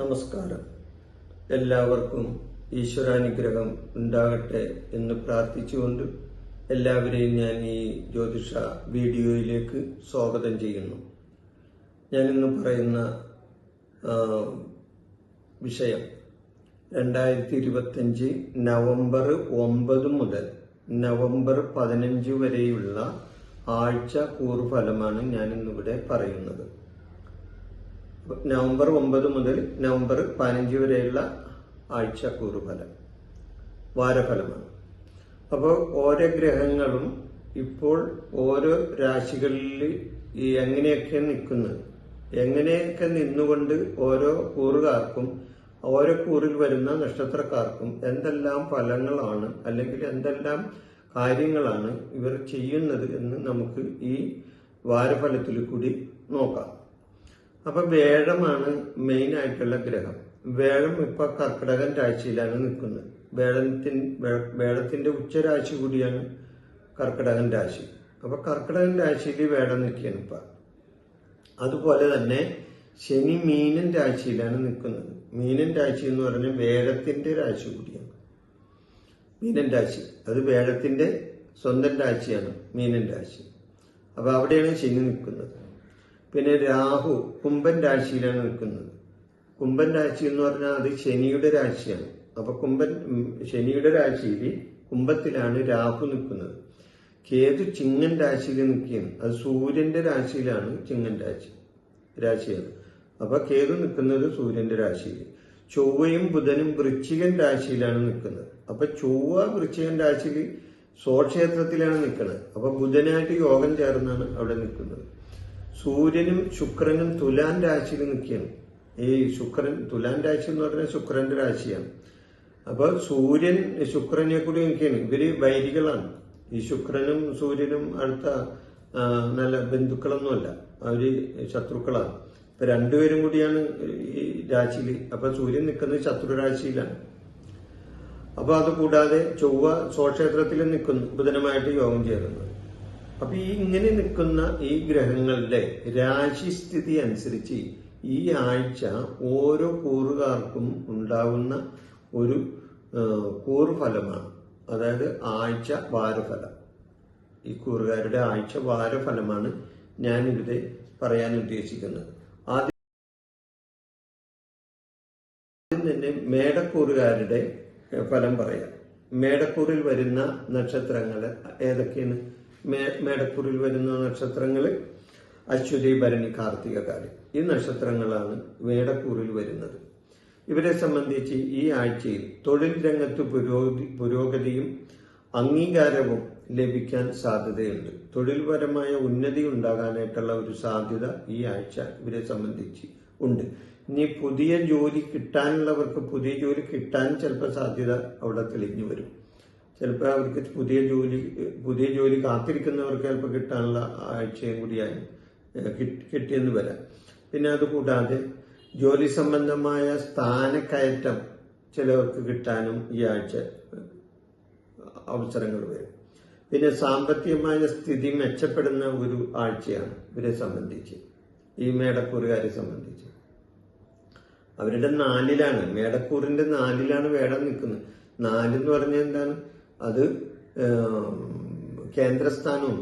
നമസ്കാരം. എല്ലാവർക്കും ഈശ്വരാനുഗ്രഹം ഉണ്ടാകട്ടെ എന്ന് പ്രാർത്ഥിച്ചുകൊണ്ട് എല്ലാവരെയും ഞാൻ ഈ ജ്യോതിഷ വീഡിയോയിലേക്ക് സ്വാഗതം ചെയ്യുന്നു. ഞാൻ ഇന്ന് പറയുന്ന വിഷയം രണ്ടായിരത്തി ഇരുപത്തഞ്ച് നവംബർ ഒമ്പത് മുതൽ നവംബർ പതിനഞ്ച് വരെയുള്ള ആഴ്ച കൂറുഫലമാണ് ഞാൻ ഇന്നിവിടെ പറയുന്നത്. നവംബർ ഒമ്പത് മുതൽ നവംബർ പതിനഞ്ച് വരെയുള്ള ആഴ്ച കൂറുഫലം വാരഫലമാണ്. അപ്പോൾ ഓരോ ഗ്രഹങ്ങളും ഇപ്പോൾ ഓരോ രാശികളിൽ ഈ എങ്ങനെയൊക്കെ നിൽക്കുന്നത് എങ്ങനെയൊക്കെ നിന്നുകൊണ്ട് ഓരോ കൂറുകാർക്കും ഓരോ കൂറിൽ വരുന്ന നക്ഷത്രക്കാർക്കും എന്തെല്ലാം ഫലങ്ങളാണ് അല്ലെങ്കിൽ എന്തെല്ലാം കാര്യങ്ങളാണ് ഇവർ ചെയ്യുന്നത് എന്ന് നമുക്ക് ഈ വാരഫലത്തിൽ കൂടി നോക്കാം. അപ്പൊ വേഴമാണ് മെയിൻ ആയിട്ടുള്ള ഗ്രഹം. വേഴം ഇപ്പൊ കർക്കിടകൻ രാശിയിലാണ് നിൽക്കുന്നത്. വേഴത്തിൻ വേഴത്തിന്റെ ഉച്ചരാശി കൂടിയാണ് കർക്കിടകൻ രാശി. അപ്പൊ കർക്കിടകൻ രാശിയിൽ വേടം നിൽക്കുകയാണ് ഇപ്പൊ. അതുപോലെ തന്നെ ശനി മീനൻ രാശിയിലാണ് നിൽക്കുന്നത്. മീനൻ രാശി എന്ന് പറഞ്ഞാൽ വേഴത്തിന്റെ രാശി കൂടിയാണ്. മീനൻ രാശി. അത് വേഴത്തിന്റെ സ്വന്തം രാശിയാണ് മീനൻ രാശി. അപ്പൊ അവിടെയാണ് ശനി നിൽക്കുന്നത്. പിന്നെ രാഹു കുംഭൻ രാശിയിലാണ് നിൽക്കുന്നത്. കുംഭൻ രാശി എന്ന് പറഞ്ഞാൽ അത് ശനിയുടെ രാശിയാണ്. അപ്പൊ കുംഭൻ ശനിയുടെ രാശിയിൽ കുംഭത്തിലാണ് രാഹു നിൽക്കുന്നത്. കേതു ചിങ്ങൻ രാശിയിൽ നിൽക്കുകയാണ്. അത് സൂര്യന്റെ രാശിയിലാണ് ചിങ്ങൻ രാശി രാശിയാണ്. അപ്പൊ കേതു നിൽക്കുന്നത് സൂര്യന്റെ രാശിയിൽ ചൊവ്വയും ബുധനും വൃശ്ചികൻ രാശിയിലാണ് നിൽക്കുന്നത്. അപ്പൊ ചൊവ്വ വൃശ്ചികൻ രാശിയിൽ സ്വക്ഷേത്രത്തിലാണ് നിൽക്കുന്നത്. അപ്പൊ ബുധനായിട്ട് യോഗം ചേർന്നാണ് അവിടെ നിൽക്കുന്നത്. സൂര്യനും ശുക്രനും തുലാൻ രാശിയിൽ നിൽക്കുകയാണ്. ഈ ശുക്രൻ തുലാൻ രാശി എന്ന് പറഞ്ഞാൽ ശുക്രന്റെ രാശിയാണ്. അപ്പൊ സൂര്യൻ ശുക്രനെ കൂടി നിൽക്കുകയാണ്. ഇവർ വൈരികളാണ്. ഈ ശുക്രനും സൂര്യനും അടുത്ത നല്ല ബന്ധുക്കളൊന്നുമല്ല. അവർ ശത്രുക്കളാണ്. ഇപ്പൊ രണ്ടുപേരും കൂടിയാണ് ഈ രാശിയിൽ. അപ്പൊ സൂര്യൻ നിൽക്കുന്നത് ശത്രു രാശിയിലാണ് അപ്പൊ അത് കൂടാതെ ചൊവ്വ സ്വക്ഷേത്രത്തിൽ നിൽക്കുന്നു ബുധനമായിട്ട് യോഗം ചേരുന്നത്. അപ്പൊ ഈ ഇങ്ങനെ നിൽക്കുന്ന ഈ ഗ്രഹങ്ങളുടെ രാശിസ്ഥിതി അനുസരിച്ച് ഈ ആഴ്ച ഓരോ കൂറുകാർക്കും ഉണ്ടാകുന്ന ഒരു കൂറുഫലമാണ്. അതായത് ആഴ്ച വാരഫലം. ഈ കൂറുകാരുടെ ആഴ്ച വാരഫലമാണ് ഞാനിവിടെ പറയാൻ ഉദ്ദേശിക്കുന്നത്. തന്നെ മേടക്കൂറുകാരുടെ ഫലം പറയാം. മേടക്കൂറിൽ വരുന്ന നക്ഷത്രങ്ങൾ ഏതൊക്കെയാണ്? മേടക്കൂറിൽ വരുന്ന നക്ഷത്രങ്ങൾ അശ്വതി ഭരണി കാർത്തിക കാർത്തികകാലം ഈ നക്ഷത്രങ്ങളാണ് മേടക്കൂറിൽ വരുന്നത്. ഇവരെ സംബന്ധിച്ച് ഈ ആഴ്ചയിൽ തൊഴിൽ രംഗത്ത് പുരോഗതി പുരോഗതിയും അംഗീകാരവും ലഭിക്കാൻ സാധ്യതയുണ്ട്. തൊഴിൽപരമായ ഉന്നതി ഉണ്ടാകാനായിട്ടുള്ള ഒരു സാധ്യത ഈ ആഴ്ച ഇവരെ സംബന്ധിച്ച് ഉണ്ട്. ഇനി പുതിയ ജോലി കിട്ടാനുള്ളവർക്ക് പുതിയ ജോലി കിട്ടാൻ ചിലപ്പോൾ സാധ്യത അവിടെ തെളിഞ്ഞു വരും. ചിലപ്പോൾ അവർക്ക് പുതിയ ജോലി പുതിയ ജോലി കാത്തിരിക്കുന്നവർക്ക് ചിലപ്പോൾ കിട്ടാനുള്ള ആഴ്ചയും കൂടിയായി കിട്ടി- കിട്ടിയെന്ന് വരാം. പിന്നെ അതുകൂടാതെ ജോലി സംബന്ധമായ സ്ഥാനക്കയറ്റം ചിലവർക്ക് കിട്ടാനും ഈ ആഴ്ച അവസരങ്ങൾ വരും. പിന്നെ സാമ്പത്തികമായ സ്ഥിതി മെച്ചപ്പെടുന്ന ഒരു ആഴ്ചയാണ് ഇവരെ സംബന്ധിച്ച്. ഈ മേടക്കൂറുകാരെ സംബന്ധിച്ച്. അവരുടെ നാലിലാണ് മേടക്കൂറിന്റെ നാലിലാണ് വേടം നിൽക്കുന്നത്. നാലെന്ന് പറഞ്ഞാൽ എന്താണ്? അത് കേന്ദ്രസ്ഥാനവും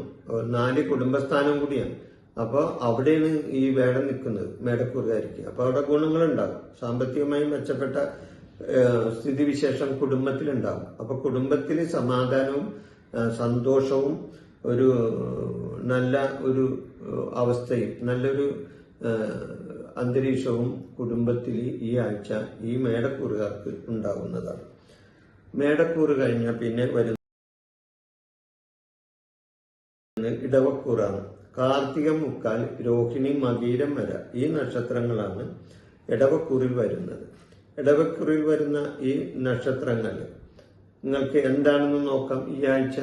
നാല് കുടുംബസ്ഥാനവും കൂടിയാണ്. അപ്പോൾ അവിടെയാണ് ഈ വേടം നിൽക്കുന്നത് മേടക്കൂറുകാർക്ക് അപ്പോൾ അവിടെ ഗുണങ്ങളുണ്ടാകും. സാമ്പത്തികമായി മെച്ചപ്പെട്ട സ്ഥിതിവിശേഷം കുടുംബത്തിലുണ്ടാകും. അപ്പോൾ കുടുംബത്തിൽ സമാധാനവും സന്തോഷവും ഒരു നല്ല ഒരു അവസ്ഥയും നല്ലൊരു അന്തരീക്ഷവും കുടുംബത്തിൽ ഈ ആഴ്ച ഈ മേടക്കൂറുകാർക്ക് ഉണ്ടാകുന്നതാണ് മേടക്കൂറ് കഴിഞ്ഞാൽ പിന്നെ വരുന്ന ഇടവക്കൂറാണ്. കാർത്തികം മുക്കാൽ രോഹിണി മകീരം വര ഈ നക്ഷത്രങ്ങളാണ് ഇടവക്കൂറിൽ വരുന്നത്. ഇടവക്കൂറിൽ വരുന്ന ഈ നക്ഷത്രങ്ങൾ നിങ്ങൾക്ക് എന്താണെന്ന് നോക്കാം ഈ ആഴ്ച?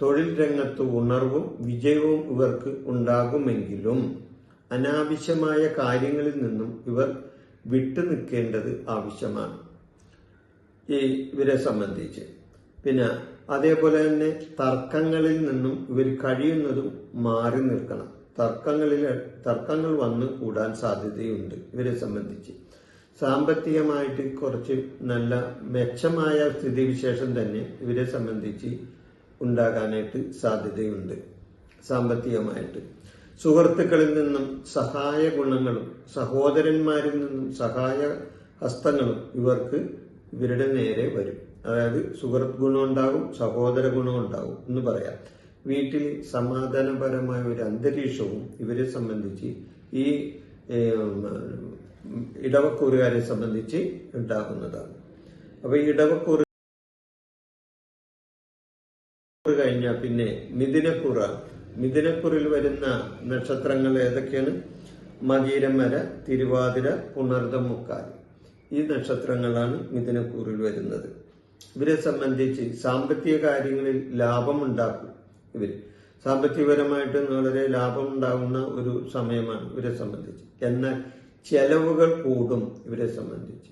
തൊഴിൽ രംഗത്ത് ഉണർവും വിജയവും ഇവർക്ക് ഉണ്ടാകുമെങ്കിലും അനാവശ്യമായ കാര്യങ്ങളിൽ നിന്നും ഇവർ വിട്ടു നിൽക്കേണ്ടത് ആവശ്യമാണ്. ഈ ഇവരെ സംബന്ധിച്ച്. പിന്നെ അതേപോലെ തന്നെ തർക്കങ്ങളിൽ നിന്നും ഇവർ കഴിയുന്നതും മാറി നിൽക്കണം. തർക്കങ്ങളിൽ തർക്കങ്ങൾ വന്ന് കൂടാൻ സാധ്യതയുണ്ട് ഇവരെ സംബന്ധിച്ച്. സാമ്പത്തികമായിട്ട് കുറച്ച് നല്ല മെച്ചമായ സ്ഥിതിവിശേഷം തന്നെ ഇവരെ സംബന്ധിച്ച് ഉണ്ടാകാനായിട്ട് സാധ്യതയുണ്ട് സാമ്പത്തികമായിട്ട്. സുഹൃത്തുക്കളിൽ നിന്നും സഹായ ഗുണങ്ങളും സഹോദരന്മാരിൽ നിന്നും സഹായ ഹസ്തങ്ങളും ഇവർക്ക് ഇവരുടെ നേരെ വരും. അതായത് സുഹൃത്ത് ഗുണം ഉണ്ടാകും സഹോദര ഗുണം ഉണ്ടാകും എന്ന് പറയാം. വീട്ടിൽ സമാധാനപരമായ ഒരു അന്തരീക്ഷവും ഇവരെ സംബന്ധിച്ച് ഈ ഇടവക്കൂറുകാരെ സംബന്ധിച്ച് ഉണ്ടാകുന്നതാണ്. അപ്പൊ ഈ ഇടവക്കൂറ് കഴിഞ്ഞാൽ പിന്നെ മിഥുനക്കുറ മിഥുനക്കുറിൽ വരുന്ന നക്ഷത്രങ്ങൾ ഏതൊക്കെയാണ്? മകീരം വര തിരുവാതിര പുണർദം മുക്കാൽ. ഈ നക്ഷത്രങ്ങളാണ് മിഥുനക്കൂറിൽ വരുന്നത്. ഇവരെ സംബന്ധിച്ച് സാമ്പത്തിക കാര്യങ്ങളിൽ ലാഭം ലാഭമുണ്ടാക്കും ഇവർ സാമ്പത്തികപരമായിട്ട് വളരെ ലാഭം ഉണ്ടാകുന്ന ഒരു സമയമാണ് ഇവരെ സംബന്ധിച്ച്. എന്നാൽ ചെലവുകൾ കൂടും ഇവരെ സംബന്ധിച്ച്.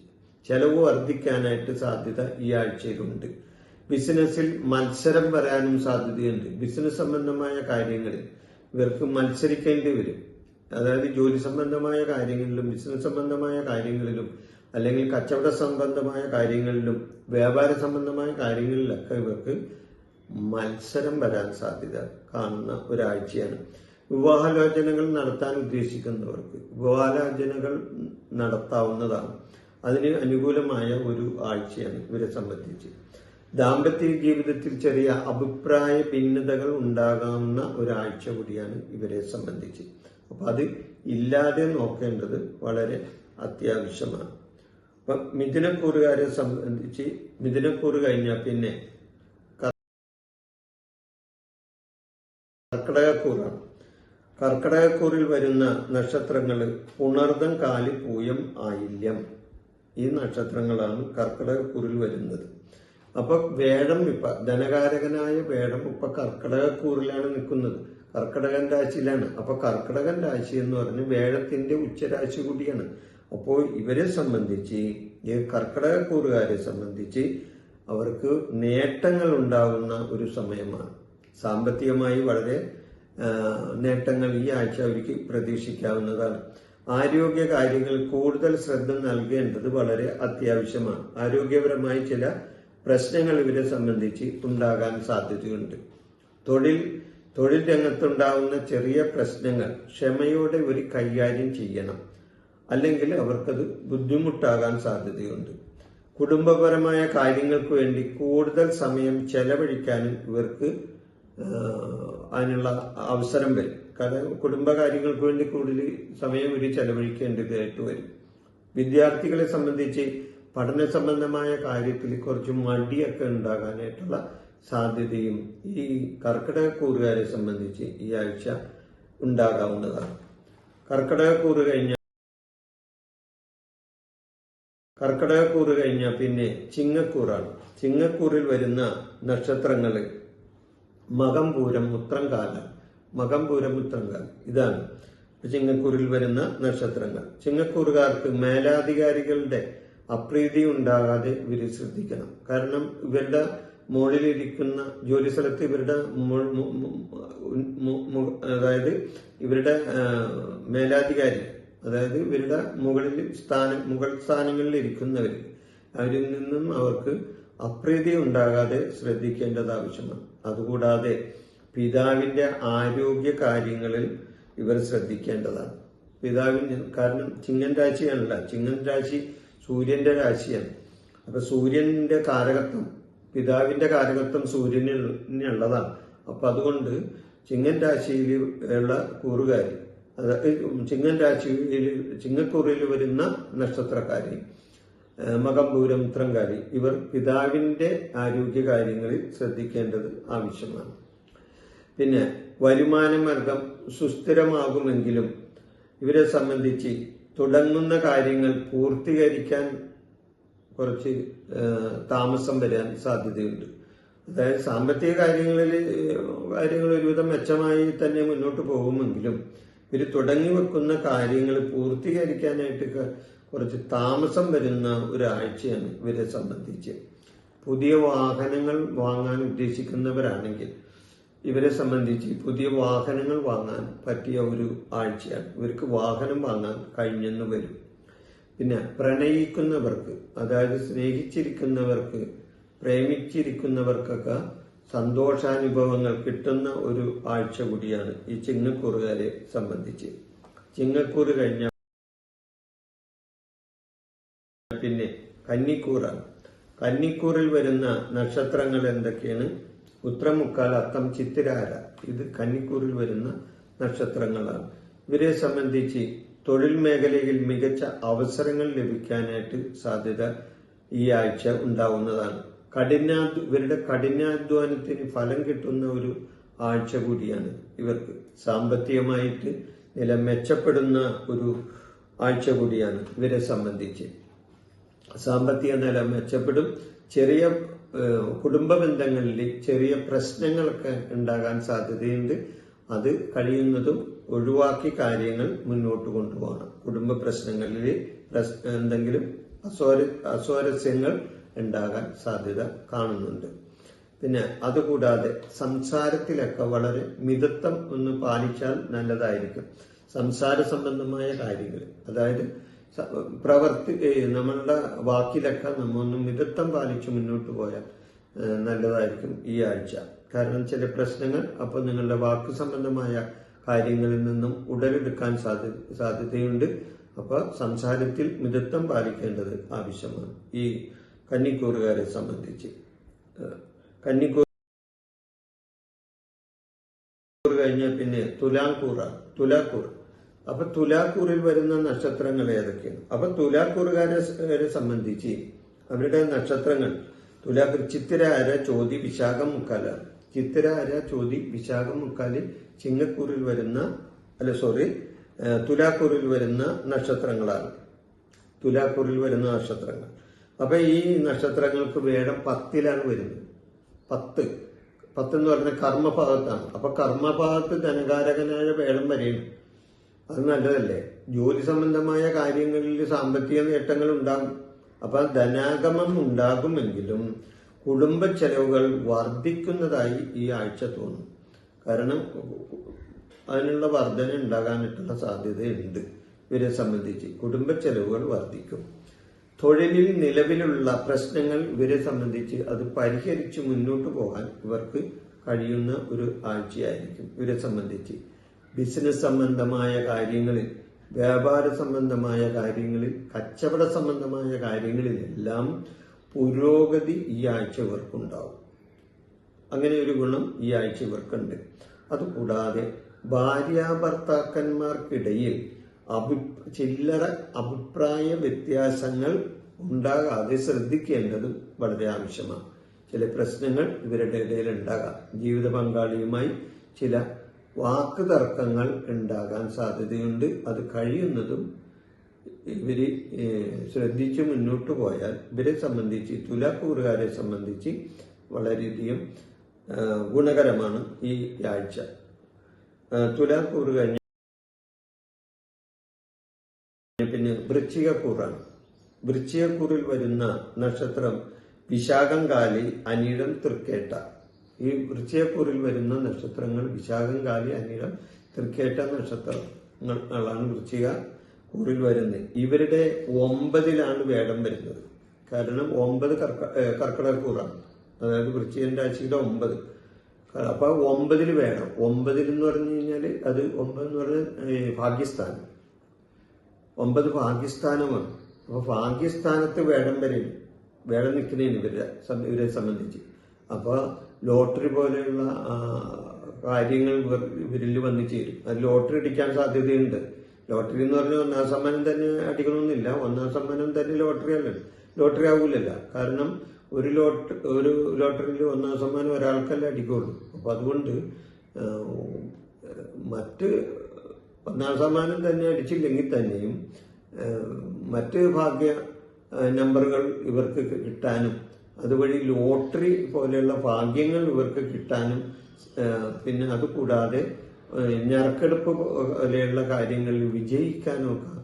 ചെലവ് വർദ്ധിക്കാനായിട്ട് സാധ്യത ഈ ആഴ്ചയിലുണ്ട്. ബിസിനസ്സിൽ മത്സരം വരാനും സാധ്യതയുണ്ട്. ബിസിനസ് സംബന്ധമായ കാര്യങ്ങളിൽ ഇവർക്ക് മത്സരിക്കേണ്ടി വരും. അതായത് ജോലി സംബന്ധമായ കാര്യങ്ങളിലും ബിസിനസ് സംബന്ധമായ കാര്യങ്ങളിലും അല്ലെങ്കിൽ കച്ചവട സംബന്ധമായ കാര്യങ്ങളിലും വ്യാപാര സംബന്ധമായ കാര്യങ്ങളിലൊക്കെ ഇവർക്ക് മത്സരം വരാൻ സാധ്യത കാണുന്ന ഒരാഴ്ചയാണ്. വിവാഹാലോചനകൾ നടത്താൻ ഉദ്ദേശിക്കുന്നവർക്ക് വിവാഹാലോചനകൾ നടത്താവുന്നതാണ്. അതിന് അനുകൂലമായ ഒരു ആഴ്ചയാണ് ഇവരെ സംബന്ധിച്ച്. ദാമ്പത്യ ജീവിതത്തിൽ ചെറിയ അഭിപ്രായ ഭിന്നതകൾ ഉണ്ടാകാവുന്ന ഒരാഴ്ച കൂടിയാണ് ഇവരെ സംബന്ധിച്ച്. അപ്പൊ അത് ഇല്ലാതെ നോക്കേണ്ടത് വളരെ അത്യാവശ്യമാണ്. അപ്പൊ മിഥുനക്കൂറുകാരെ സംബന്ധിച്ച് മിഥുനക്കൂറ് കഴിഞ്ഞാൽ പിന്നെ കർക്കിടകക്കൂറാണ്. കർക്കിടകക്കൂറിൽ വരുന്ന നക്ഷത്രങ്ങൾ ഉണർദം കാലി പൂയം ആയില്യം. ഈ നക്ഷത്രങ്ങളാണ് കർക്കിടകക്കൂറിൽ വരുന്നത്. അപ്പൊ വേടം ഇപ്പൊ ധനകാരകനായ വേടം ഇപ്പൊ കർക്കിടകക്കൂറിലാണ് നിൽക്കുന്നത്. കർക്കിടകൻ രാശിയിലാണ്. അപ്പൊ കർക്കിടകൻ രാശി എന്ന് പറഞ്ഞ് വേഴത്തിന്റെ ഉച്ചരാശി കൂടിയാണ്. അപ്പോൾ ഇവരെ സംബന്ധിച്ച് ഈ കർക്കിടകക്കൂറുകാരെ സംബന്ധിച്ച് അവർക്ക് നേട്ടങ്ങൾ ഉണ്ടാകുന്ന ഒരു സമയമാണ്. സാമ്പത്തികമായി വളരെ നേട്ടങ്ങൾ ഈ ആഴ്ച അവർക്ക് പ്രതീക്ഷിക്കാവുന്നതാണ്. ആരോഗ്യ കാര്യങ്ങൾ കൂടുതൽ ശ്രദ്ധ നൽകേണ്ടത് വളരെ അത്യാവശ്യമാണ്. ആരോഗ്യപരമായി ചില പ്രശ്നങ്ങൾ ഇവരെ സംബന്ധിച്ച് ഉണ്ടാകാൻ സാധ്യതയുണ്ട്. തൊഴിൽ തൊഴിൽ രംഗത്തുണ്ടാവുന്ന ചെറിയ പ്രശ്നങ്ങൾ ക്ഷമയോടെ ഇവർ കൈകാര്യം ചെയ്യണം. അല്ലെങ്കിൽ അവർക്കത് ബുദ്ധിമുട്ടാകാൻ സാധ്യതയുണ്ട്. കുടുംബപരമായ കാര്യങ്ങൾക്ക് വേണ്ടി കൂടുതൽ സമയം ചെലവഴിക്കാനും ഇവർക്ക് അതിനുള്ള അവസരം വരും. കാരണം കുടുംബകാര്യങ്ങൾക്ക് വേണ്ടി കൂടുതൽ സമയം ഇവർ ചെലവഴിക്കേണ്ടതായിട്ട് വരും. വിദ്യാർത്ഥികളെ സംബന്ധിച്ച് പഠന സംബന്ധമായ കാര്യത്തിൽ കുറച്ച് മടിയൊക്കെ ഉണ്ടാകാനായിട്ടുള്ള സാധ്യതയും ഈ കർക്കിടകക്കൂറുകാരെ സംബന്ധിച്ച് ഈ ആഴ്ച ഉണ്ടാകാവുന്നതാണ്. കർക്കിടകക്കൂറ് കഴിഞ്ഞ കർക്കിടകക്കൂറ് കഴിഞ്ഞാൽ പിന്നെ ചിങ്ങക്കൂറാണ്. ചിങ്ങക്കൂറിൽ വരുന്ന നക്ഷത്രങ്ങൾ മകംപൂരം ഉത്രംകാലം മകംപൂരം ഉത്രംകാലം ഇതാണ് ചിങ്ങക്കൂറിൽ വരുന്ന നക്ഷത്രങ്ങൾ. ചിങ്ങക്കൂറുകാർക്ക് മേലാധികാരികളുടെ അപ്രീതി ഉണ്ടാകാതെ ഇവർ ശ്രദ്ധിക്കണം. കാരണം ഇവരുടെ മുകളിലിരിക്കുന്ന ജോലി സ്ഥലത്ത് ഇവരുടെ അതായത് ഇവരുടെ മേലാധികാരി അതായത് ഇവരുടെ മുകളിൽ സ്ഥാനം മുകൾ സ്ഥാനങ്ങളിൽ ഇരിക്കുന്നവർ അവരിൽ നിന്നും അവർക്ക് അപ്രീതി ഉണ്ടാകാതെ ശ്രദ്ധിക്കേണ്ടത് ആവശ്യമാണ്. അതുകൂടാതെ പിതാവിന്റെ ആരോഗ്യ കാര്യങ്ങളിൽ ഇവർ ശ്രദ്ധിക്കേണ്ടതാണ്. പിതാവിന് കാരണം ചിങ്ങൻ രാശിയാണല്ല. ചിങ്ങൻ രാശി സൂര്യന്റെ രാശിയാണ്. അപ്പൊ സൂര്യന്റെ കാരകത്വം പിതാവിന്റെ കാരകത്വം സൂര്യനുള്ളതാണ് അപ്പൊ അതുകൊണ്ട് ചിങ്ങൻ രാശിയിൽ ഉള്ള കൂറുകാരി ചിങ്ങൻ രാശിയിൽ ചിങ്ങക്കൂറിൽ വരുന്ന നക്ഷത്രക്കാരി മകംപൂരം ഇത്രങ്കാരി ഇവർ പിതാവിന്റെ ആരോഗ്യ കാര്യങ്ങളിൽ ശ്രദ്ധിക്കേണ്ടത് ആവശ്യമാണ്. പിന്നെ വരുമാന മാർഗം സുസ്ഥിരമാകുമെങ്കിലും ഇവരെ സംബന്ധിച്ച് തുടങ്ങുന്ന കാര്യങ്ങൾ പൂർത്തീകരിക്കാൻ കുറച്ച് താമസം വരാൻ സാധ്യതയുണ്ട്. അതായത് സാമ്പത്തിക കാര്യങ്ങളിൽ കാര്യങ്ങൾ ഒരുവിധം മെച്ചമായി തന്നെ മുന്നോട്ട് പോകുമെങ്കിലും ഇവർ തുടങ്ങി വെക്കുന്ന കാര്യങ്ങൾ പൂർത്തീകരിക്കാനായിട്ട് കുറച്ച് താമസം വരുന്ന ഒരാഴ്ചയാണ് ഇവരെ സംബന്ധിച്ച്. പുതിയ വാഹനങ്ങൾ വാങ്ങാൻ ഉദ്ദേശിക്കുന്നവരാണെങ്കിൽ ഇവരെ സംബന്ധിച്ച് പുതിയ വാഹനങ്ങൾ വാങ്ങാൻ പറ്റിയ ഒരു ആഴ്ചയാണ്. ഇവർക്ക് വാഹനം വാങ്ങാൻ കഴിഞ്ഞെന്ന് വരും. പിന്നെ പ്രണയിക്കുന്നവർക്ക് അതായത് സ്നേഹിച്ചിരിക്കുന്നവർക്ക് പ്രേമിച്ചിരിക്കുന്നവർക്കൊക്കെ സന്തോഷാനുഭവങ്ങൾ കിട്ടുന്ന ഒരു ആഴ്ച കൂടിയാണ് ഈ ചിങ്ങക്കൂറുകാരെ സംബന്ധിച്ച്. ചിങ്ങക്കൂറ് കഴിഞ്ഞ പിന്നെ കന്നിക്കൂറാണ്. കന്നിക്കൂറിൽ വരുന്ന നക്ഷത്രങ്ങൾ എന്തൊക്കെയാണ്? ഉത്രമുക്കാൽ അത്തം ചിത്തിരാര. ഇത് കന്നിക്കൂറിൽ വരുന്ന നക്ഷത്രങ്ങളാണ്. ഇവരെ സംബന്ധിച്ച് തൊഴിൽ മേഖലയിൽ മികച്ച അവസരങ്ങൾ ലഭിക്കാനായിട്ട് സാധ്യത ഈ ആഴ്ച ഉണ്ടാവുന്നതാണ്. കഠിനാ ഇവരുടെ കഠിനാധ്വാനത്തിന് ഫലം കിട്ടുന്ന ഒരു ആഴ്ച കൂടിയാണ് ഇവർക്ക്. സാമ്പത്തികമായിട്ട് നില മെച്ചപ്പെടുന്ന ഒരു ആഴ്ച കൂടിയാണ് ഇവരെ സംബന്ധിച്ച്. സാമ്പത്തിക നില മെച്ചപ്പെടും. ചെറിയ കുടുംബ ബന്ധങ്ങളിൽ ചെറിയ പ്രശ്നങ്ങളൊക്കെ ഉണ്ടാകാൻ സാധ്യതയുണ്ട്. അത് കഴിയുന്നതും ഒഴിവാക്കി കാര്യങ്ങൾ മുന്നോട്ട് കൊണ്ടുപോകണം. കുടുംബ പ്രശ്നങ്ങളിൽ പ്രശ്- എന്തെങ്കിലും അസ്വാര അസ്വാരസ്യങ്ങൾ ഉണ്ടാകാൻ സാധ്യത കാണുന്നുണ്ട്. പിന്നെ അതുകൂടാതെ സംസാരത്തിലൊക്കെ വളരെ മിതത്വം ഒന്ന് പാലിച്ചാൽ നല്ലതായിരിക്കും. സംസാര സംബന്ധമായ കാര്യങ്ങൾ. അതായത് പ്രവർത്തി നമ്മളുടെ വാക്കിലൊക്കെ നമ്മൊന്ന് മിതത്വം പാലിച്ച് മുന്നോട്ട് പോയാൽ നല്ലതായിരിക്കും ഈ ആഴ്ച. കാരണം ചില പ്രശ്നങ്ങൾ അപ്പോൾ നിങ്ങളുടെ വാക്ക് സംബന്ധമായ കാര്യങ്ങളിൽ നിന്നും ഉടലെടുക്കാൻ സാധ്യ സാധ്യതയുണ്ട്. അപ്പോൾ സംസാരത്തിൽ മിതത്വം പാലിക്കേണ്ടത് ആവശ്യമാണ്. ഈ കന്നിക്കൂറുകാരെ സംബന്ധിച്ച്. കന്നിക്കൂർ കഴിഞ്ഞാൽ പിന്നെ തുലാംകൂറ തുലാക്കൂർ. അപ്പൊ തുലാക്കൂറിൽ വരുന്ന നക്ഷത്രങ്ങൾ ഏതൊക്കെയാണ്? അപ്പൊ തുലാക്കൂറുകാരെ സംബന്ധിച്ച് അവരുടെ നക്ഷത്രങ്ങൾ. തുലാക്കൂർ ചിത്തിരാര ചോതി വിശാഖം മുക്കാലാണ് ചിത്തിരാര ചോതി വിശാഖം മുക്കാൽ ചിങ്ങക്കൂറിൽ വരുന്ന അല്ല സോറി തുലാക്കൂറിൽ വരുന്ന നക്ഷത്രങ്ങളാണ്. തുലാക്കൂറിൽ വരുന്ന നക്ഷത്രങ്ങൾ. അപ്പൊ ഈ നക്ഷത്രങ്ങൾക്ക് വേടം പത്തിലാണ് വരുന്നത്. പത്ത്. പത്ത് എന്ന് പറഞ്ഞ കർമ്മഭാഗത്താണ്. അപ്പൊ കർമ്മഭാഗത്ത് ധനകാരകനായ വേടം വരെയാണ്. അത് നല്ലതല്ലേ? ജോലി സംബന്ധമായ കാര്യങ്ങളിൽ സാമ്പത്തിക നേട്ടങ്ങൾ ഉണ്ടാകും. അപ്പൊ ധനാഗമം ഉണ്ടാകുമെങ്കിലും കുടുംബ ചെലവുകൾ വർദ്ധിക്കുന്നതായി ഈ ആഴ്ച തോന്നും. കാരണം അതിനുള്ള വർധന ഉണ്ടാകാനായിട്ടുള്ള സാധ്യതയുണ്ട്. ഇവരെ സംബന്ധിച്ച് കുടുംബ ചെലവുകൾ വർദ്ധിക്കും. തൊഴിലിൽ നിലവിലുള്ള പ്രശ്നങ്ങൾ ഇവരെ സംബന്ധിച്ച് അത് പരിഹരിച്ച് മുന്നോട്ട് പോകാൻ ഇവർക്ക് കഴിയുന്ന ഒരു ആഴ്ചയായിരിക്കും ഇവരെ സംബന്ധിച്ച്. ബിസിനസ് സംബന്ധമായ കാര്യങ്ങളിൽ വ്യാപാര സംബന്ധമായ കാര്യങ്ങളിൽ കച്ചവട സംബന്ധമായ കാര്യങ്ങളിലെല്ലാം പുരോഗതി ഈ ആഴ്ച ഇവർക്കുണ്ടാവും. അങ്ങനെ ഒരു ഗുണം ഈ ആഴ്ച ഇവർക്കുണ്ട്. അതുകൂടാതെ ഭാര്യാഭർത്താക്കന്മാർക്കിടയിൽ അഭി ചില്ലറ അഭിപ്രായ വ്യത്യാസങ്ങൾ ഉണ്ടാകാതെ ശ്രദ്ധിക്കേണ്ടതും വളരെ ആവശ്യമാണ്. ചില പ്രശ്നങ്ങൾ ഇവരുടെ ഇടയിൽ ഉണ്ടാകാം ജീവിത പങ്കാളിയുമായി ചില വാക്ക് തർക്കങ്ങൾ ഉണ്ടാകാൻ സാധ്യതയുണ്ട്. അത് കഴിയുന്നതും ഇവർ ശ്രദ്ധിച്ച് മുന്നോട്ട് പോയാൽ ഇവരെ സംബന്ധിച്ച് തുലാക്കൂറുകാരെ സംബന്ധിച്ച് വളരെയധികം ഗുണകരമാണ് ഈ ആഴ്ച തുലാക്കൂറ് കഴിഞ്ഞ പിന്നെ വൃശ്ചികക്കൂറാണ്. വൃശ്ചികക്കൂറിൽ വരുന്ന നക്ഷത്രം വിശാഖം കാലി അനിഴം തൃക്കേട്ട. ഈ വൃശ്ചയക്കൂറിൽ വരുന്ന നക്ഷത്രങ്ങൾ വിശാഖം കാലി അനിഴം തൃക്കേറ്റ നക്ഷത്രങ്ങളാണ് വൃശ്ചിക കൂറിൽ വരുന്നത്. ഇവരുടെ ഒമ്പതിലാണ് വേടം വരുന്നത്. കാരണം ഒമ്പത് കർക്ക കർക്കിടകൂറാണ് അതായത് വൃശ്ചികൻ രാശിയുടെ ഒമ്പത്. അപ്പൊ ഒമ്പതിൽ വേണം. ഒമ്പതിൽ എന്ന് പറഞ്ഞു കഴിഞ്ഞാൽ അത് ഒമ്പത് എന്ന് പറഞ്ഞാൽ ഭാഗ്യസ്ഥാനം. ഒമ്പത് ഭാഗ്യസ്ഥാനമാണ്. അപ്പൊ ഭാഗ്യസ്ഥാനത്ത് വേടം വരെയും വേടം നിൽക്കുന്നതിന് ഇവരെ ഇവരെ സംബന്ധിച്ച്. അപ്പൊ ലോട്ടറി പോലെയുള്ള കാര്യങ്ങൾ ഇവരിൽ വന്നു ചേരും. അത് ലോട്ടറി അടിക്കാൻ സാധ്യതയുണ്ട്. ലോട്ടറി എന്ന് പറഞ്ഞാൽ ഒന്നാം സമ്മാനം തന്നെ അടിക്കണമെന്നില്ല. ഒന്നാം സമ്മാനം തന്നെ ലോട്ടറി അല്ല. ലോട്ടറി ആവൂലല്ല. കാരണം ഒരു ലോട്ട് ഒരു ലോട്ടറിയിൽ ഒന്നാം സമ്മാനം ഒരാൾക്കല്ലേ അടിക്കുള്ളൂ. അപ്പൊ അതുകൊണ്ട് മറ്റ് ഒന്നാം സമ്മാനം തന്നെ അടിച്ചില്ലെങ്കിൽ തന്നെയും മറ്റ് ഭാഗ്യ നമ്പറുകൾ ഇവർക്ക് കിട്ടാനും അതുവഴി ലോട്ടറി പോലെയുള്ള ഭാഗ്യങ്ങൾ ഇവർക്ക് കിട്ടാനും പിന്നെ അതുകൂടാതെ ഞറക്കെടുപ്പ് പോലെയുള്ള കാര്യങ്ങളിൽ വിജയിക്കാനും ഒക്കെ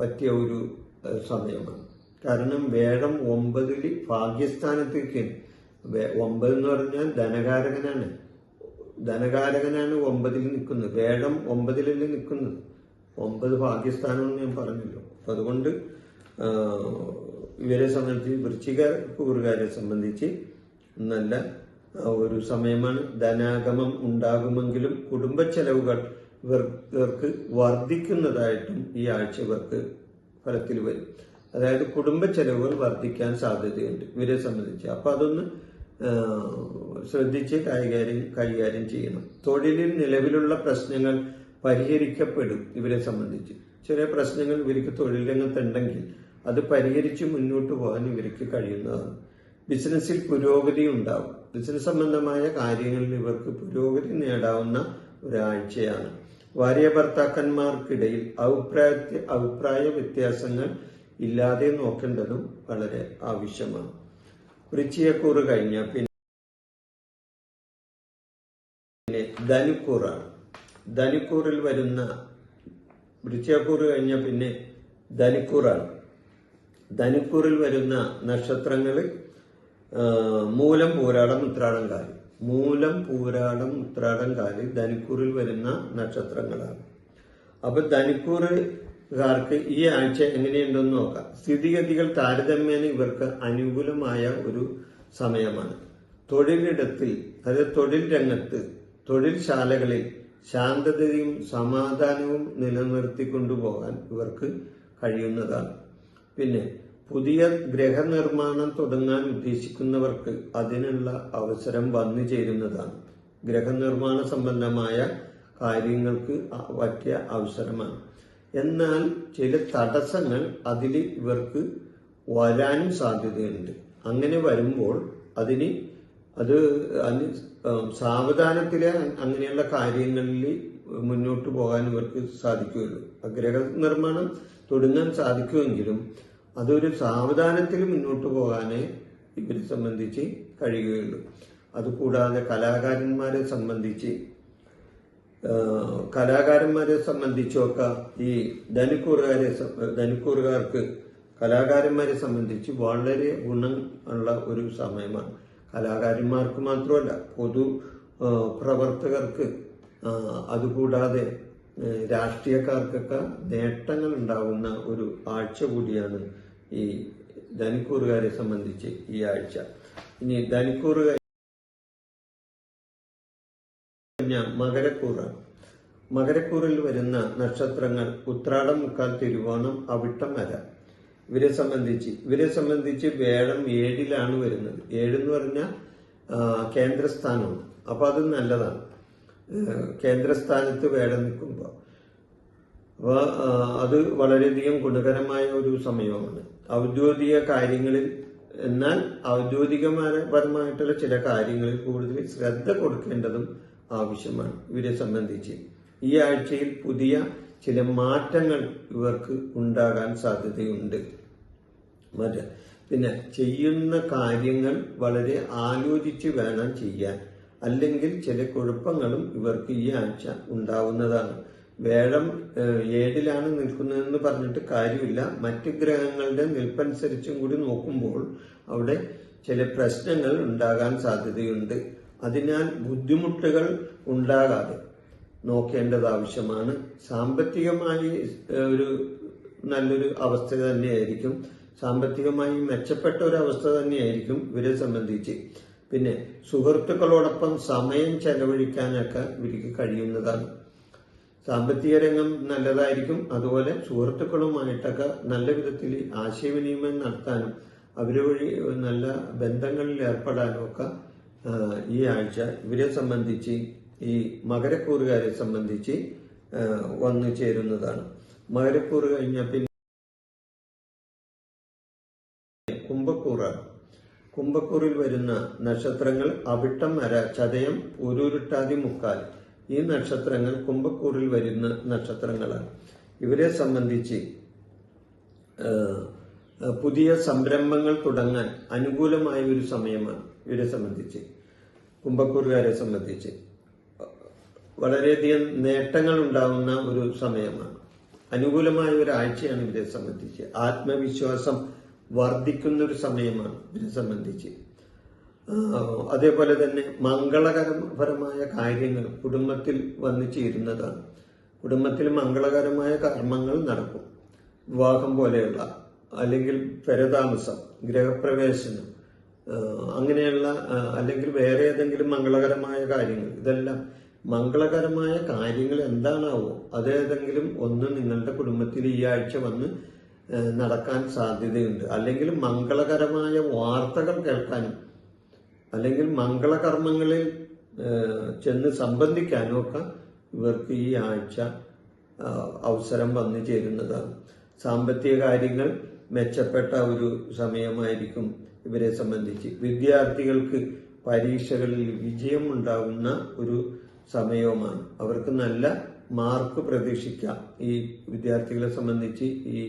പറ്റിയ ഒരു സമയമാണ്. കാരണം വേടം ഒമ്പതിൽ ഭാഗ്യസ്ഥാനത്തേക്ക് ഒമ്പത് എന്ന് പറഞ്ഞാൽ ധനകാരകനാണ്. ധനകാരകനാണ് ഒമ്പതിൽ നിൽക്കുന്നത്. വേടം ഒമ്പതിലല്ലേ നിൽക്കുന്നത്. ഒമ്പത് ഭാഗ്യസ്ഥാനം എന്ന് ഞാൻ പറഞ്ഞല്ലോ. അതുകൊണ്ട് ഇവരെ സംബന്ധിച്ച് വൃശ്ചിക കൂറുകാരെ സംബന്ധിച്ച് നല്ല ഒരു സമയമാണ്. ധനാഗമം ഉണ്ടാകുമെങ്കിലും കുടുംബ ചെലവുകൾ ഇവർ- ഇവർക്ക് വർദ്ധിക്കുന്നതായിട്ടും ഈ ആഴ്ച ഇവർക്ക് ഫലത്തിൽ വരും. അതായത് കുടുംബ ചെലവുകൾ വർദ്ധിക്കാൻ സാധ്യതയുണ്ട് ഇവരെ സംബന്ധിച്ച്. അപ്പൊ അതൊന്ന് ശ്രദ്ധിച്ച് കൈകാര്യം കൈകാര്യം ചെയ്യണം. തൊഴിലിൽ നിലവിലുള്ള പ്രശ്നങ്ങൾ പരിഹരിക്കപ്പെടും ഇവരെ സംബന്ധിച്ച്. ചെറിയ പ്രശ്നങ്ങൾ ഇവർക്ക് തൊഴിൽ രംഗത്തുണ്ടെങ്കിൽ അത് പരിഹരിച്ച് മുന്നോട്ട് പോകാൻ ഇവർക്ക് കഴിയുന്നതാണ്. ബിസിനസ്സിൽ പുരോഗതി ഉണ്ടാവും. ബിസിനസ് സംബന്ധമായ കാര്യങ്ങളിൽ ഇവർക്ക് പുരോഗതി നേടാവുന്ന ഒരാഴ്ചയാണ്. ഭാര്യ ഭർത്താക്കന്മാർക്കിടയിൽ അഭിപ്രായ അഭിപ്രായ വ്യത്യാസങ്ങൾ ഇല്ലാതെ നോക്കേണ്ടതും വളരെ ആവശ്യമാണ്. വൃച്ചിയക്കൂറ് കഴിഞ്ഞ പിന്നെ ധനുക്കൂറാണ്. ധനുക്കൂറിൽ വരുന്ന വൃച്ചിയക്കൂറ് കഴിഞ്ഞ പിന്നെ ധനുക്കൂറാണ്. ധനുക്കൂറിൽ വരുന്ന നക്ഷത്രങ്ങൾ മൂലം പൂരാടം ഉത്രാടം കാലി. മൂലം പൂരാടം ഉത്രാടം കാലി ധനുക്കൂറിൽ വരുന്ന നക്ഷത്രങ്ങളാണ്. അപ്പൊ ധനുക്കൂറുകാർക്ക് ഈ ആഴ്ച എങ്ങനെയുണ്ടെന്ന് നോക്കാം. സ്ഥിതിഗതികൾ താരതമ്യേന ഇവർക്ക് അനുകൂലമായ ഒരു സമയമാണ്. തൊഴിലിടത്തിൽ അതായത് തൊഴിൽ രംഗത്ത് തൊഴിൽശാലകളിൽ ശാന്തതയും സമാധാനവും നിലനിർത്തിക്കൊണ്ടുപോകാൻ ഇവർക്ക് കഴിയുന്നതാണ്. പിന്നെ പുതിയ ഗ്രഹനിർമ്മാണം തുടങ്ങാൻ ഉദ്ദേശിക്കുന്നവർക്ക് അതിനുള്ള അവസരം വന്നു ചേരുന്നതാണ്. ഗ്രഹനിർമ്മാണ സംബന്ധമായ കാര്യങ്ങൾക്ക് പറ്റിയ അവസരമാണ്. എന്നാൽ ചില തടസ്സങ്ങൾ അതിൽ ഇവർക്ക് വരാനും സാധ്യതയുണ്ട്. അങ്ങനെ വരുമ്പോൾ അതിന് അത് സാവധാനത്തിലെ അങ്ങനെയുള്ള കാര്യങ്ങളിൽ മുന്നോട്ട് പോകാൻ ഇവർക്ക് സാധിക്കുകയുള്ളൂ ഗ്രഹ നിർമ്മാണം തുടങ്ങാൻ സാധിക്കുമെങ്കിലും അതൊരു സാവധാനത്തിൽ മുന്നോട്ട് പോകാനേ ഇവരെ സംബന്ധിച്ച് കഴിയുകയുള്ളൂ. അതുകൂടാതെ കലാകാരന്മാരെ സംബന്ധിച്ച് കലാകാരന്മാരെ സംബന്ധിച്ചൊക്കെ ഈ ധനുക്കൂറുകാരെ ധനുക്കൂറുകാർക്ക് കലാകാരന്മാരെ സംബന്ധിച്ച് വളരെ ഗുണം ഉള്ള ഒരു സമയമാണ്. കലാകാരന്മാർക്ക് മാത്രമല്ല പൊതു പ്രവർത്തകർക്ക് അതുകൂടാതെ രാഷ്ട്രീയക്കാർക്കൊക്കെ നേട്ടങ്ങൾ ഉണ്ടാകുന്ന ഒരു ആഴ്ച കൂടിയാണ് ഈ ധനിക്കൂറുകാരെ സംബന്ധിച്ച് ഈ ആഴ്ച. ഇനി ധനുക്കൂറുകാർ കഴിഞ്ഞ മകരക്കൂറാണ് മകരക്കൂറിൽ വരുന്ന നക്ഷത്രങ്ങൾ ഉത്രാടം മുക്കാൽ തിരുവോണം അവിട്ടം വര. ഇവരെ സംബന്ധിച്ച് ഇവരെ സംബന്ധിച്ച് വേഴം ഏഴിലാണ് വരുന്നത്. ഏഴെന്ന് പറഞ്ഞാൽ കേന്ദ്രസ്ഥാനമാണ്. അപ്പൊ അത് നല്ലതാണ്. കേന്ദ്രസ്ഥാനത്ത് വേഴം നിൽക്കുമ്പോൾ അപ്പൊ ആ, അത് വളരെയധികം ഗുണകരമായ ഒരു സമയമാണ്. ഔദ്യോഗിക കാര്യങ്ങളിൽ എന്നാൽ ഔദ്യോഗികപരമായിട്ടുള്ള ചില കാര്യങ്ങളിൽ കൂടുതൽ ശ്രദ്ധ കൊടുക്കേണ്ടതും ആവശ്യമാണ് ഇവരെ സംബന്ധിച്ച്. ഈ ആഴ്ചയിൽ പുതിയ ചില മാറ്റങ്ങൾ ഇവർക്ക് ഉണ്ടാകാൻ സാധ്യതയുണ്ട്. മറ്റ് പിന്നെ ചെയ്യുന്ന കാര്യങ്ങൾ വളരെ ആലോചിച്ച് വേണം ചെയ്യാൻ. അല്ലെങ്കിൽ ചില കുഴപ്പങ്ങളും ഇവർക്ക് ഈ ആഴ്ച ഉണ്ടാവുന്നതാണ്. വേഴം ഏഴിലാണ് നിൽക്കുന്നതെന്ന് പറഞ്ഞിട്ട് കാര്യമില്ല. മറ്റ് ഗ്രഹങ്ങളുടെ നിൽപ്പനുസരിച്ചും കൂടി നോക്കുമ്പോൾ അവിടെ ചില പ്രശ്നങ്ങൾ ഉണ്ടാകാൻ സാധ്യതയുണ്ട്. അതിനാൽ ബുദ്ധിമുട്ടുകൾ ഉണ്ടാകാതെ നോക്കേണ്ടത് ആവശ്യമാണ്. സാമ്പത്തികമായി ഒരു നല്ലൊരു അവസ്ഥ തന്നെയായിരിക്കും. സാമ്പത്തികമായി മെച്ചപ്പെട്ട ഒരു അവസ്ഥ തന്നെയായിരിക്കും ഇവരെ സംബന്ധിച്ച്. പിന്നെ സുഹൃത്തുക്കളോടൊപ്പം സമയം ചെലവഴിക്കാനൊക്കെ ഇവർക്ക് കഴിയുന്നതാണ്. സാമ്പത്തിക രംഗം നല്ലതായിരിക്കും. അതുപോലെ സുഹൃത്തുക്കളുമായിട്ടൊക്കെ നല്ല വിധത്തിൽ ആശയവിനിമയം നടത്താനും അവർ വഴി നല്ല ബന്ധങ്ങളിൽ ഏർപ്പെടാനും ഒക്കെ ഈ ആഴ്ച ഇവരെ സംബന്ധിച്ച് ഈ മകരക്കൂറുകാരെ സംബന്ധിച്ച് വന്നു ചേരുന്നതാണ്. മകരക്കൂറ് കഴിഞ്ഞാൽ പിന്നെ കുംഭക്കൂറാണ് കുംഭക്കൂറിൽ വരുന്ന നക്ഷത്രങ്ങൾ അവിട്ടം അര ചതയം ഉരുരുട്ടാതി മുക്കാൽ. ഈ നക്ഷത്രങ്ങൾ കുംഭക്കൂറിൽ വരുന്ന നക്ഷത്രങ്ങളാണ്. ഇവരെ സംബന്ധിച്ച് പുതിയ സംരംഭങ്ങൾ തുടങ്ങാൻ അനുകൂലമായ ഒരു സമയമാണ് ഇവരെ സംബന്ധിച്ച് കുംഭക്കൂറുകാരെ സംബന്ധിച്ച്. വളരെയധികം നേട്ടങ്ങൾ ഉണ്ടാവുന്ന ഒരു സമയമാണ്. അനുകൂലമായ ഒരു ആഴ്ചയാണ് ഇവരെ സംബന്ധിച്ച്. ആത്മവിശ്വാസം വർദ്ധിക്കുന്ന ഒരു സമയമാണ് ഇവരെ സംബന്ധിച്ച്. അതേപോലെ തന്നെ മംഗളകരപരമായ കാര്യങ്ങൾ കുടുംബത്തിൽ വന്നു ചേരുന്നതാണ്. കുടുംബത്തിൽ മംഗളകരമായ കർമ്മങ്ങൾ നടക്കും. വിവാഹം പോലെയുള്ള അല്ലെങ്കിൽ പെരതാമസം ഗ്രഹപ്രവേശനം അങ്ങനെയുള്ള അല്ലെങ്കിൽ വേറെ ഏതെങ്കിലും മംഗളകരമായ കാര്യങ്ങൾ ഇതെല്ലാം മംഗളകരമായ കാര്യങ്ങൾ എന്താണാവോ അതേതെങ്കിലും ഒന്ന് നിങ്ങളുടെ കുടുംബത്തിൽ ഈ ആഴ്ച വന്ന് നടക്കാൻ സാധ്യതയുണ്ട്. അല്ലെങ്കിൽ മംഗളകരമായ വാർത്തകൾ കേൾക്കാനും അല്ലെങ്കിൽ മംഗളകർമ്മങ്ങളിൽ ചെന്ന് സംബന്ധിക്കാനും ഒക്കെ ഇവർക്ക് ഈ ആഴ്ച അവസരം വന്നു ചേരുന്നതാണ്. സാമ്പത്തിക കാര്യങ്ങൾ മെച്ചപ്പെട്ട ഒരു സമയമായിരിക്കും ഇവരെ സംബന്ധിച്ച്. വിദ്യാർത്ഥികൾക്ക് പരീക്ഷകളിൽ വിജയമുണ്ടാകുന്ന ഒരു സമയവുമാണ്. അവർക്ക് നല്ല മാർക്ക് പ്രതീക്ഷിക്കാം. ഈ വിദ്യാർത്ഥികളെ സംബന്ധിച്ച് ഈ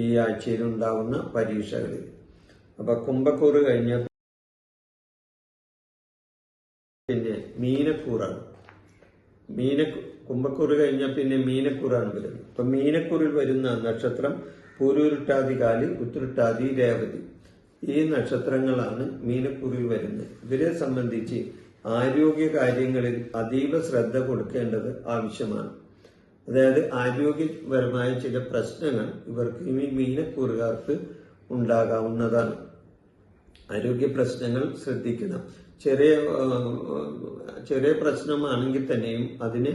ഈ ആഴ്ചയിൽ ഉണ്ടാകുന്ന പരീക്ഷകളിൽ. അപ്പൊ കുംഭക്കൂറ് കഴിഞ്ഞ മീനക്കൂറാണ്. മീന കുംഭക്കൂറ് കഴിഞ്ഞാൽ പിന്നെ മീനക്കൂറാണ് വരുന്നത്. അപ്പൊ മീനക്കൂറിൽ വരുന്ന നക്ഷത്രം പൂരൂരുട്ടാതി കാലി ഉത്രട്ടാതി രേവതി. ഈ നക്ഷത്രങ്ങളാണ് മീനക്കൂറിൽ വരുന്നത്. ഇവരെ സംബന്ധിച്ച് ആരോഗ്യ കാര്യങ്ങളിൽ അതീവ ശ്രദ്ധ കൊടുക്കേണ്ടത് ആവശ്യമാണ്. അതായത് ആരോഗ്യപരമായ ചില പ്രശ്നങ്ങൾ ഇവർക്ക് ഈ മീനക്കൂറുകാർക്ക് ഉണ്ടാകാവുന്നതാണ്. ആരോഗ്യ പ്രശ്നങ്ങൾ ശ്രദ്ധിക്കണം. ചെറിയ ചെറിയ പ്രശ്നമാണെങ്കിൽ തന്നെയും അതിന്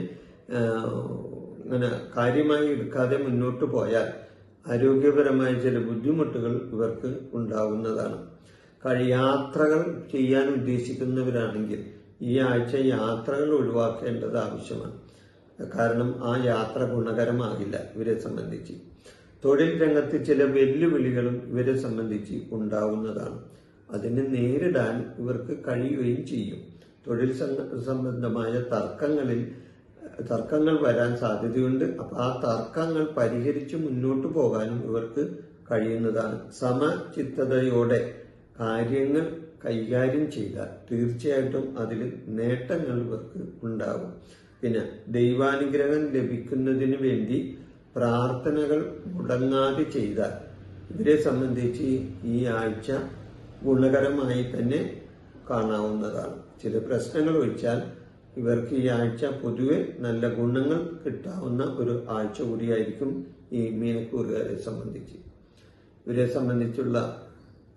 ഇങ്ങനെ കാര്യമായി എടുക്കാതെ മുന്നോട്ട് പോയാൽ ആരോഗ്യപരമായ ചില ബുദ്ധിമുട്ടുകൾ ഇവർക്ക് ഉണ്ടാകുന്നതാണ്. യാത്രകൾ ചെയ്യാൻ ഉദ്ദേശിക്കുന്നവരാണെങ്കിൽ ഈ ആഴ്ച യാത്രകൾ ഒഴിവാക്കേണ്ടത് ആവശ്യമാണ്. കാരണം ആ യാത്ര ഗുണകരമാകില്ല ഇവരെ സംബന്ധിച്ച്. തൊഴിൽ രംഗത്ത് ചില വെല്ലുവിളികളും ഇവരെ സംബന്ധിച്ച് ഉണ്ടാവുന്നതാണ്. അതിനെ നേരിടാൻ ഇവർക്ക് കഴിയുകയും ചെയ്യും. തൊഴിൽ സംബന്ധമായ തർക്കങ്ങളിൽ തർക്കങ്ങൾ വരാൻ സാധ്യതയുണ്ട്. അപ്പോൾ ആ തർക്കങ്ങൾ പരിഹരിച്ച് മുന്നോട്ട് പോകാനും ഇവർക്ക് കഴിയുന്നതാണ്. സമചിത്തതയോടെ കാര്യങ്ങൾ കൈകാര്യം ചെയ്താൽ തീർച്ചയായിട്ടും അതിൽ നേട്ടങ്ങൾ ഇവർക്ക് ഉണ്ടാകും. പിന്നെ ദൈവാനുഗ്രഹം ലഭിക്കുന്നതിന് വേണ്ടി പ്രാർത്ഥനകൾ മുടങ്ങാതെ ചെയ്താൽ ഇവരെ സംബന്ധിച്ച് ഈ ആഴ്ച ഗുണകരമായി തന്നെ കാണാവുന്നതാണ്. ചില പ്രശ്നങ്ങൾ ഒഴിച്ചാൽ ഇവർക്ക് ഈ ആഴ്ച പൊതുവെ നല്ല ഗുണങ്ങൾ കിട്ടാവുന്ന ഒരു ആഴ്ച കൂടിയായിരിക്കും ഈ മീനക്കൂറുകാരെ സംബന്ധിച്ച്. ഇവരെ സംബന്ധിച്ചുള്ള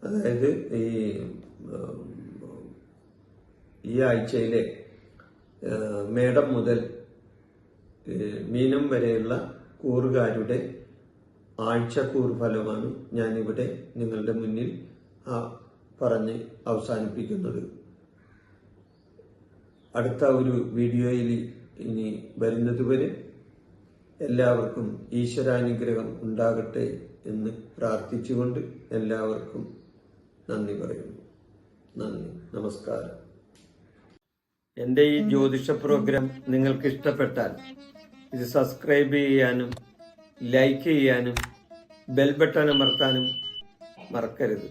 അതായത് ഈ ഈ ആഴ്ചയിലെ മേടം മുതൽ മീനം വരെയുള്ള കൂറുകാരുടെ ആഴ്ചക്കൂർ ഫലമാണ് ഞാനിവിടെ നിങ്ങളുടെ മുന്നിൽ ആ, പറഞ്ഞ് അവസാനിപ്പിക്കുന്നത്. അടുത്ത ഒരു വീഡിയോയിൽ ഇനി വരുന്നതുവരെ എല്ലാവർക്കും ഈശ്വരാനുഗ്രഹം ഉണ്ടാകട്ടെ എന്ന് പ്രാർത്ഥിച്ചുകൊണ്ട് എല്ലാവർക്കും നന്ദി പറയുന്നു. നന്ദി. നമസ്കാരം. എന്റെ ഈ ജ്യോതിഷ പ്രോഗ്രാം നിങ്ങൾക്ക് ഇഷ്ടപ്പെട്ടാൽ ഇത് സബ്സ്ക്രൈബ് ചെയ്യാനും ലൈക്ക് ചെയ്യാനും ബെൽ ബട്ടൺ അമർത്താനും മറക്കരുത്.